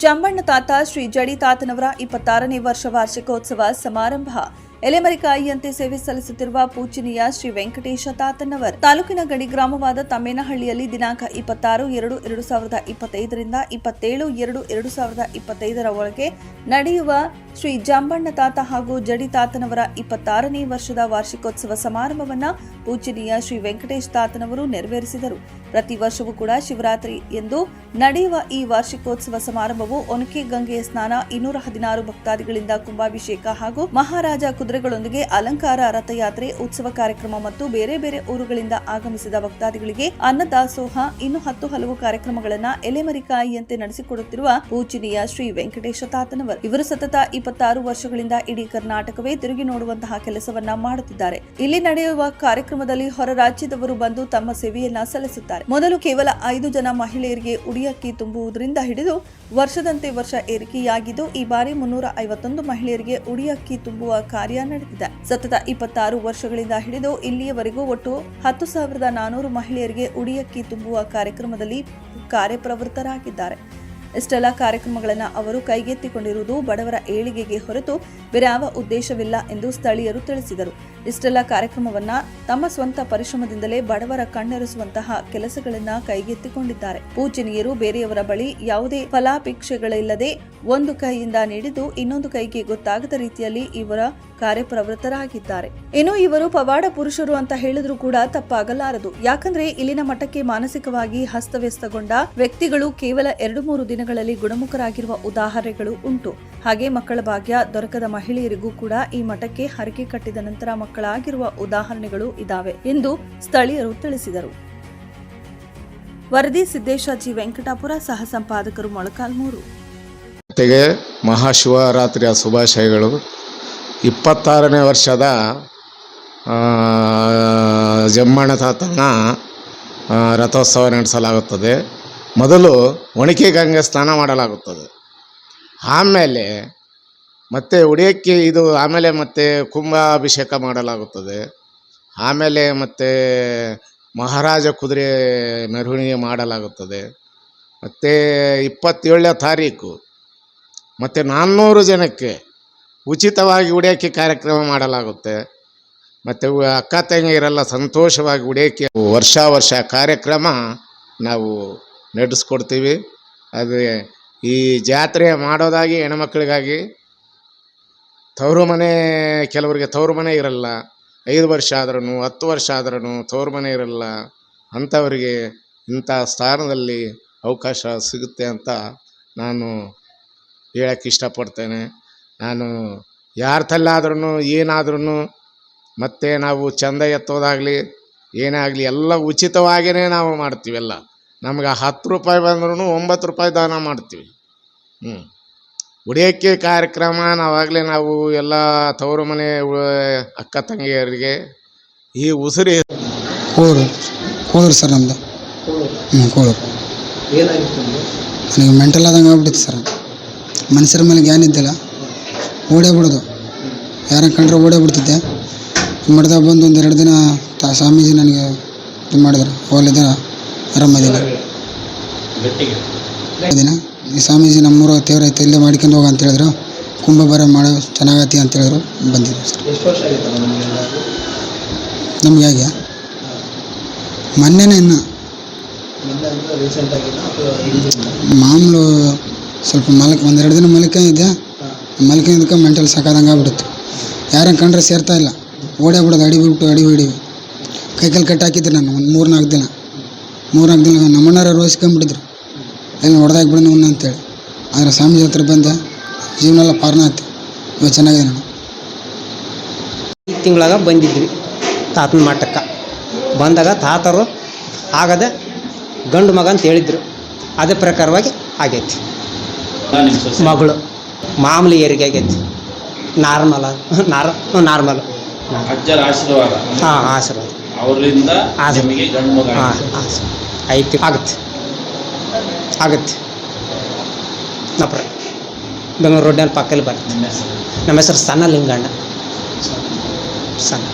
ಜಂಬಣ್ಣ ತಾತ ಶ್ರೀ ಜಡಿ ತಾತನವರ ಇಪ್ಪತ್ತಾರನೇ ವರ್ಷ ವಾರ್ಷಿಕೋತ್ಸವ ಸಮಾರಂಭ ಎಲೆಮರಿಕಾಯಿಯಂತೆ ಸೇವೆ ಸಲ್ಲಿಸುತ್ತಿರುವ ಪೂಜನೀಯ ಶ್ರೀ ವೆಂಕಟೇಶ ತಾತನವರ್. ತಾಲೂಕಿನ ಗಡಿ ಗ್ರಾಮವಾದ ತಮ್ಮೇನಹಳ್ಳಿಯಲ್ಲಿ ದಿನಾಂಕ ಇಪ್ಪತ್ತಾರು, ಎರಡು ಎರಡು ಸಾವಿರದ ಇಪ್ಪತ್ತೈದರಿಂದ ಇಪ್ಪತ್ತೇಳು, ಎರಡು ಎರಡು ಸಾವಿರದ ಇಪ್ಪತ್ತೈದರ ಒಳಗೆ ನಡೆಯುವ ಶ್ರೀ ಜಾಂಬಣ್ಣ ತಾತ ಹಾಗೂ ಜಡಿ ತಾತನವರ ಇಪ್ಪತ್ತಾರನೇ ವರ್ಷದ ವಾರ್ಷಿಕೋತ್ಸವ ಸಮಾರಂಭವನ್ನು ಪೂಜನೀಯ ಶ್ರೀ ವೆಂಕಟೇಶ್ ತಾತನವರು ನೆರವೇರಿಸಿದರು. ಪ್ರತಿ ವರ್ಷವೂ ಕೂಡ ಶಿವರಾತ್ರಿ ಎಂದು ನಡೆಯುವ ಈ ವಾರ್ಷಿಕೋತ್ಸವ ಸಮಾರಂಭವು ಒನಕೆ ಗಂಗೆಯ ಸ್ನಾನ, ಇನ್ನೂರ ಹದಿನಾರು ಭಕ್ತಾದಿಗಳಿಂದ ಕುಂಭಾಭಿಷೇಕ ಹಾಗೂ ಮಹಾರಾಜ ಕುದುರೆಗಳೊಂದಿಗೆ ಅಲಂಕಾರ, ರಥಯಾತ್ರೆ, ಉತ್ಸವ ಕಾರ್ಯಕ್ರಮ ಮತ್ತು ಬೇರೆ ಬೇರೆ ಊರುಗಳಿಂದ ಆಗಮಿಸಿದ ಭಕ್ತಾದಿಗಳಿಗೆ ಅನ್ನದಾಸೋಹ, ಇನ್ನು ಹತ್ತು ಹಲವು ಕಾರ್ಯಕ್ರಮಗಳನ್ನ ಎಲೆಮರಿಕಾಯಿಯಂತೆ ನಡೆಸಿಕೊಡುತ್ತಿರುವ ಪೂಜನೀಯ ಶ್ರೀ ವೆಂಕಟೇಶ ತಾತನವರ್. ಇವರು ಸತತ ಇಪ್ಪತ್ತಾರು ವರ್ಷಗಳಿಂದ ಇಡೀ ಕರ್ನಾಟಕವೇ ತಿರುಗಿ ನೋಡುವಂತಹ ಕೆಲಸವನ್ನ ಮಾಡುತ್ತಿದ್ದಾರೆ. ಇಲ್ಲಿ ನಡೆಯುವ ಕಾರ್ಯಕ್ರಮದಲ್ಲಿ ಹೊರ ರಾಜ್ಯದವರು ಬಂದು ತಮ್ಮ ಸೇವೆಯನ್ನ ಸಲ್ಲಿಸುತ್ತಾರೆ. ಮೊದಲು ಕೇವಲ ಐದು ಜನ ಮಹಿಳೆಯರಿಗೆ ಉಡಿಯಕ್ಕಿ ತುಂಬುವುದರಿಂದ ಹಿಡಿದು ವರ್ಷದಂತೆ ವರ್ಷ ಏರಿಕೆಯಾಗಿದ್ದು, ಈ ಬಾರಿ ಮುನ್ನೂರ ಐವತ್ತೊಂದು ಮಹಿಳೆಯರಿಗೆ ಉಡಿಯಕ್ಕಿ ತುಂಬುವ ಕಾರ್ಯ ನಡೆದಿದೆ. ಸತತ ಇಪ್ಪತ್ತಾರು ವರ್ಷಗಳಿಂದ ಹಿಡಿದು ಇಲ್ಲಿಯವರೆಗೂ ಒಟ್ಟು ಹತ್ತು ಸಾವಿರದ ನಾನೂರು ಮಹಿಳೆಯರಿಗೆ ಉಡಿಯಕ್ಕಿ ತುಂಬುವ ಕಾರ್ಯಕ್ರಮದಲ್ಲಿ ಕಾರ್ಯಪ್ರವೃತ್ತರಾಗಿದ್ದಾರೆ. ಇಷ್ಟೆಲ್ಲ ಕಾರ್ಯಕ್ರಮಗಳನ್ನು ಅವರು ಕೈಗೆತ್ತಿಕೊಂಡಿರುವುದು ಬಡವರ ಏಳಿಗೆಗೆ ಹೊರತು ಬೇರಾವ ಉದ್ದೇಶವಿಲ್ಲ ಎಂದು ಸ್ಥಳೀಯರು ತಿಳಿಸಿದರು. ಇಷ್ಟೆಲ್ಲ ಕಾರ್ಯಕ್ರಮವನ್ನ ತಮ್ಮ ಸ್ವಂತ ಪರಿಶ್ರಮದಿಂದಲೇ ಬಡವರ ಕಣ್ಣೆರೆಸುವಂತಹ ಕೆಲಸಗಳನ್ನ ಕೈಗೆತ್ತಿಕೊಂಡಿದ್ದಾರೆ. ಪೂಜನೀಯರು ಬೇರೆಯವರ ಬಳಿ ಯಾವುದೇ ಫಲಾಪೇಕ್ಷೆಗಳಿಲ್ಲದೆ ಒಂದು ಕೈಯಿಂದ ನೀಡಿದ್ದು ಇನ್ನೊಂದು ಕೈಗೆ ಗೊತ್ತಾಗದ ರೀತಿಯಲ್ಲಿ ಇವರ ಕಾರ್ಯಪ್ರವೃತ್ತರಾಗಿದ್ದಾರೆ. ಇನ್ನು ಇವರು ಪವಾಡ ಪುರುಷರು ಅಂತ ಹೇಳಿದ್ರು ಕೂಡ ತಪ್ಪಾಗಲಾರದು. ಯಾಕಂದ್ರೆ ಇಲ್ಲಿನ ಮಠಕ್ಕೆ ಮಾನಸಿಕವಾಗಿ ಹಸ್ತವ್ಯಸ್ತಗೊಂಡ ವ್ಯಕ್ತಿಗಳು ಕೇವಲ ಎರಡು ಮೂರು ದಿನಗಳಲ್ಲಿ ಗುಣಮುಖರಾಗಿರುವ ಉದಾಹರಣೆಗಳು ಉಂಟು. ಹಾಗೆ ಮಕ್ಕಳ ಭಾಗ್ಯ ದೊರಕದ ಮಹಿಳೆಯರಿಗೂ ಕೂಡ ಈ ಮಠಕ್ಕೆ ಹರಕೆ ಕಟ್ಟಿದ ನಂತರ ಮಕ್ಕಳಾಗಿರುವ ಉದಾಹರಣೆಗಳು ಇದಾವೆ ಎಂದು ಸ್ಥಳೀಯರು ತಿಳಿಸಿದರು. ವರದಿ ಸಿದ್ದೇಶ ಜಿ. ವೆಂಕಟಾಪುರ, ಸಹ ಸಂಪಾದಕರು ಮೊಳಕಾಲ್ಮೂರು. ಮಹಾಶಿವರಾತ್ರಿಯ ಶುಭಾಶಯಗಳು. ಇಪ್ಪತ್ತಾರನೇ ವರ್ಷದ ಜಮ್ಮಣ್ಣ ತಾತನ ರಥೋತ್ಸವ ನಡೆಸಲಾಗುತ್ತದೆ. ಮೊದಲು ಒಣಕೆ ಗಂಗೆ ಸ್ನಾನ ಮಾಡಲಾಗುತ್ತದೆ. ಆಮೇಲೆ ಮತ್ತೆ ಉಡಿಯಕ್ಕೆ ಇದು, ಆಮೇಲೆ ಮತ್ತೆ ಕುಂಭಾಭಿಷೇಕ ಮಾಡಲಾಗುತ್ತದೆ. ಆಮೇಲೆ ಮತ್ತೆ ಮಹಾರಾಜ ಕುದುರೆ ಮೆರವಣಿಗೆ ಮಾಡಲಾಗುತ್ತದೆ. ಮತ್ತು ಇಪ್ಪತ್ತೇಳನೇ ತಾರೀಕು, ಮತ್ತು ನಾನ್ನೂರು ಜನಕ್ಕೆ ಉಚಿತವಾಗಿ ಉಡಿಯೋಕ್ಕೆ ಕಾರ್ಯಕ್ರಮ ಮಾಡಲಾಗುತ್ತೆ. ಮತ್ತು ಅಕ್ಕ ತಂಗಿಯರೆಲ್ಲ ಸಂತೋಷವಾಗಿ ಉಡಿಯೋಕ್ಕೆ ವರ್ಷ ವರ್ಷ ಕಾರ್ಯಕ್ರಮ ನಾವು ನಡೆಸ್ಕೊಡ್ತೀವಿ. ಅದು ಈ ಜಾತ್ರೆ ಮಾಡೋದಾಗಿ ಹೆಣ್ಮಕ್ಳಿಗಾಗಿ ತವರು ಮನೆ, ಕೆಲವರಿಗೆ ತವರು ಮನೆ ಇರಲ್ಲ. ಐದು ವರ್ಷ ಆದ್ರೂ ಹತ್ತು ವರ್ಷ ಆದ್ರೂ ತವರು ಮನೆ ಇರಲ್ಲ. ಅಂಥವರಿಗೆ ಇಂಥ ಸ್ಥಾನದಲ್ಲಿ ಅವಕಾಶ ಸಿಗುತ್ತೆ ಅಂತ ನಾನು ಹೇಳಕ್ಕೆ ಇಷ್ಟಪಡ್ತೇನೆ. ನಾನು ಯಾರ ತಲ್ಲಾದ್ರೂ ಏನಾದ್ರೂ ಮತ್ತು ನಾವು ಚಂದ ಎತ್ತೋದಾಗಲಿ ಏನೇ ಆಗಲಿ ಎಲ್ಲ ಉಚಿತವಾಗಿಯೇ ನಾವು ಮಾಡ್ತೀವಿ ಎಲ್ಲ. ನಮ್ಗೆ ಹತ್ತು ರೂಪಾಯಿ ಬಂದ್ರೂ ಒಂಬತ್ತು ರೂಪಾಯಿ ದಾನ ಮಾಡ್ತೀವಿ. ಹ್ಞೂ ಉಡಿಯೋಕ್ಕೆ ಕಾರ್ಯಕ್ರಮ ನಾವಾಗಲೇ ನಾವು ಎಲ್ಲ ತವರು ಮನೆ ಅಕ್ಕ ತಂಗಿಯರಿಗೆ ಈ ಉಸಿರಿ ಕೋಳು ಕೋಳೂರು ಸರ್ ನಮ್ಮದು ಹ್ಞೂ ಕೋಳೂರು ನನಗೆ ಮೆಂಟಲ್ ಆದಂಗೆ ಆಗ್ಬಿಟ್ಟಿತ್ತು ಸರ್. ಮನುಷ್ಯರ ಮೇಲೆ ಜ್ಞಾನ ಇದ್ದಿಲ್ಲ. ಓಡೇ ಬಿಡೋದು. ಯಾರ ಕಂಡ್ರೆ ಓಡೇ ಬಿಡ್ತಿದ್ದೆ. ಮಠದಾಗ ಬಂದು ಒಂದು ಎರಡು ದಿನ ತಾ ಸ್ವಾಮೀಜಿ ನನಗೆ ಇದು ಮಾಡಿದ್ರು. ಹೋಲಿದ ಆರಾಮದಿಲ್ಲ ದಿನ ಈ ಸ್ವಾಮೀಜಿ ನಮ್ಮೂರ ತೇವ್ರ ಐತೆ ಇಲ್ಲೇ ಮಾಡ್ಕೊಂಡು ಹೋಗ ಅಂತ ಹೇಳಿದ್ರು. ಕುಂಭಭರ ಮಾಡೋ ಚೆನ್ನಾಗೈತಿ ಅಂತ ಹೇಳಿದ್ರು. ಬಂದಿದ್ದೆ ಸರ್. ನಮ್ಗೆ ಹೇಗೆ? ಮೊನ್ನೆನೇ ಇನ್ನು. ಮಾಮೂಲು ಸ್ವಲ್ಪ ಮಲಕ್ ಒಂದೆರಡು ದಿನ ಮಲ್ಕೊಂಡಿದ್ದೆ ಮಲ್ಕೊಂಡಿದ್ದಕ್ಕೆ ಮೆಂಟಲ್ ಸಾಕಾದಂಗೆ ಆಗ್ಬಿಡುತ್ತೆ. ಯಾರನ್ನ ಕಂಡ್ರೆ ಸೇರ್ತಾ ಇಲ್ಲ. ಓಡೇ ಬಿಡೋದು ಅಡಿ ಬಿಟ್ಟು ಅಡಿ ಹೊಡಿವಿ ಕೈಕಲ್ಲಿ ಕಟ್ಟಾಕಿದ್ರು ಕಟ್ಟಿ ಹಾಕಿದ್ದೆ ನಾನು ಒಂದು ಮೂರು ನಾಲ್ಕು ದಿನ ಮೂರು ನಾಲ್ಕು ದಿನ ನಮ್ಮಣ್ಣಾರ ರೋಸ್ಕೊಂಬಿಟ್ಟಿದ್ರು ಎಲ್ಲ ಹೊಡೆದಾಗಿ ಬಿಡೋಣ ಅವನ್ನ ಅಂತೇಳಿ. ಆದರೆ ಸ್ವಾಮೀಜಿ ಹತ್ರ ಬಂದ ಜೀವನ ಎಲ್ಲ ಪಾರ್ನ ಆಯ್ತು ಇವಾಗ ಚೆನ್ನಾಗಿದೆ ನಾನು ಈ ತಿಂಗಳಾಗ ಬಂದಿದ್ವಿ ತಾತನ ಮಠಕ್ಕೆ. ಬಂದಾಗ ತಾತರು ಆಗದೆ ಗಂಡು ಮಗ ಅಂತ ಹೇಳಿದ್ರು. ಅದೇ ಪ್ರಕಾರವಾಗಿ ಆಗೈತಿ. ಮಗಳು. ಮಾಮೂಲಿ ಏರಿಕೆ ಆಗೈತಿ ನಾರ್ಮಲ್ ನಾರ್ ನಾರ್ಮಲ್. ಅಜ್ಜರ ಆಶೀರ್ವಾದ. ಹಾಂ ಆಶೀರ್ವಾದ. ಅವರಿಂದ ಆಶೀರ್ವಾದ. ನಿಮಗೆ ಗಂಡು ಮಗ ಹಾಂ. ಐತಿ. ಆಗುತ್ತೆ. ಆಗುತ್ತೆ. ನಪ್ರ ಬೆಂಗಳೂರು ರೋಡ್ನಲ್ಲಿ ಪಕ್ಕದಲ್ಲಿ ಬರುತ್ತೆ. ನಮ್ಮ ಹೆಸರು? ಸಣ್ಣ ಲಿಂಗಣ್ಣ ಸಣ್ಣ